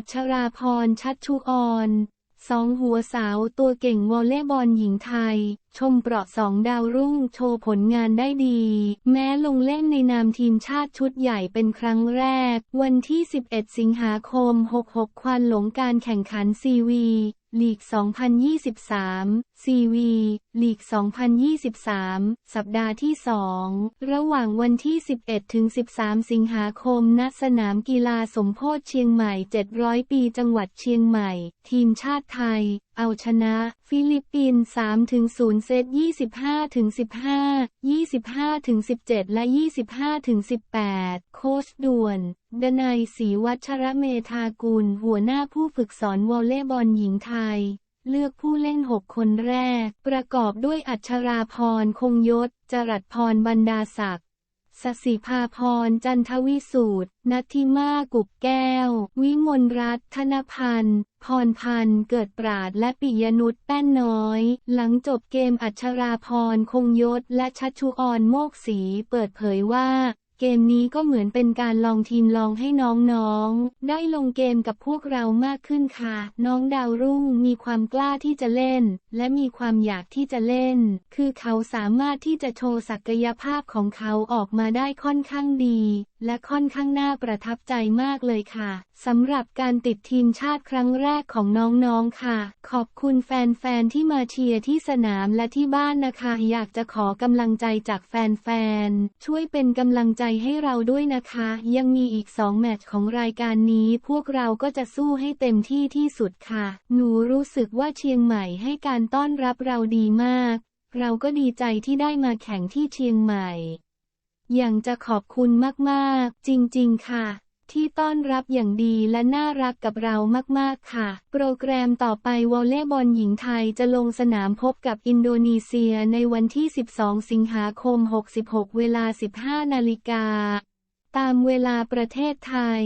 อัชราพรชัดชุออนสองหัวสาวตัวเก่งวอลเลย์บอลหญิงไทย ชมเปราะสองดาวรุ่งโชว์ผลงานได้ดี แม้ลงเล่นในนามทีมชาติชุดใหญ่เป็นครั้งแรก วันที่ 11 สิงหาคม 66 ควันหลงการแข่งขันซีวี ลีก 2023ซีวีลีก 2023 สัปดาห์ที่ 2 ระหว่างวันที่ 11 ถึง 13 สิงหาคม ณ สนามกีฬาสมโพธิเชียงใหม่ 700 ปีจังหวัดเชียงใหม่ ทีมชาติไทย เอาชนะ ฟิลิปปินส์3-0 เซต 25-15, 25-17 และ 25-18 โค้ชด่วน ดนัยศรีวัชระเมธากุล หัวหน้าผู้ฝึกสอนวอลเลย์บอลหญิงไทย เลือกผู้เล่น 6 คนแรก ประกอบด้วยอัชราพรคงยศ จรัสพรบรรดาศักดิ์ สสิภาพรจันทวิสูตร นัทิมากุบแก้ว วิมลรัตน์ธนพันธ์ พรพันธ์เกิดปราดและปิยนุชแป้นน้อย หลังจบเกมอัชราพรคงยศและชัชชุออนโมกศรีเปิดเผยว่า เกมนี้ก็เหมือนเป็นการลองทีมลองให้น้องๆ ได้ลงเกมกับพวกเรามากขึ้นค่ะ น้องดาวรุ่งมีความกล้าที่จะเล่น และมีความอยากที่จะเล่น คือเขาสามารถที่จะโชว์ศักยภาพของเขาออกมาได้ค่อนข้างดี และค่อนข้างน่าประทับใจมากเลยค่ะสำหรับการติดทีมชาติครั้งแรกของน้องๆค่ะ ขอบคุณแฟนๆที่มาเชียร์ที่สนามและที่บ้านนะคะ อยากจะขอกำลังใจจากแฟนๆช่วยเป็นกำลังใจให้เราด้วยนะคะ ยังมีอีกสองแมตช์ของรายการนี้ พวกเราก็จะสู้ให้เต็มที่ที่สุดค่ะ หนูรู้สึกว่าเชียงใหม่ให้การต้อนรับเราดีมาก เราก็ดีใจที่ได้มาแข่งที่เชียงใหม่ อย่างจะขอบคุณมากๆ จริง ๆ ค่ะ ที่ต้อนรับอย่างดีและน่ารักกับเรามาก ๆ ค่ะ โปรแกรมต่อไปวอลเล่บอลหญิงไทยจะลงสนามพบกับอินโดนีเซียในวันที่ 12 สิงหาคม 66 เวลา 15 นาฬิกา ตามเวลาประเทศไทย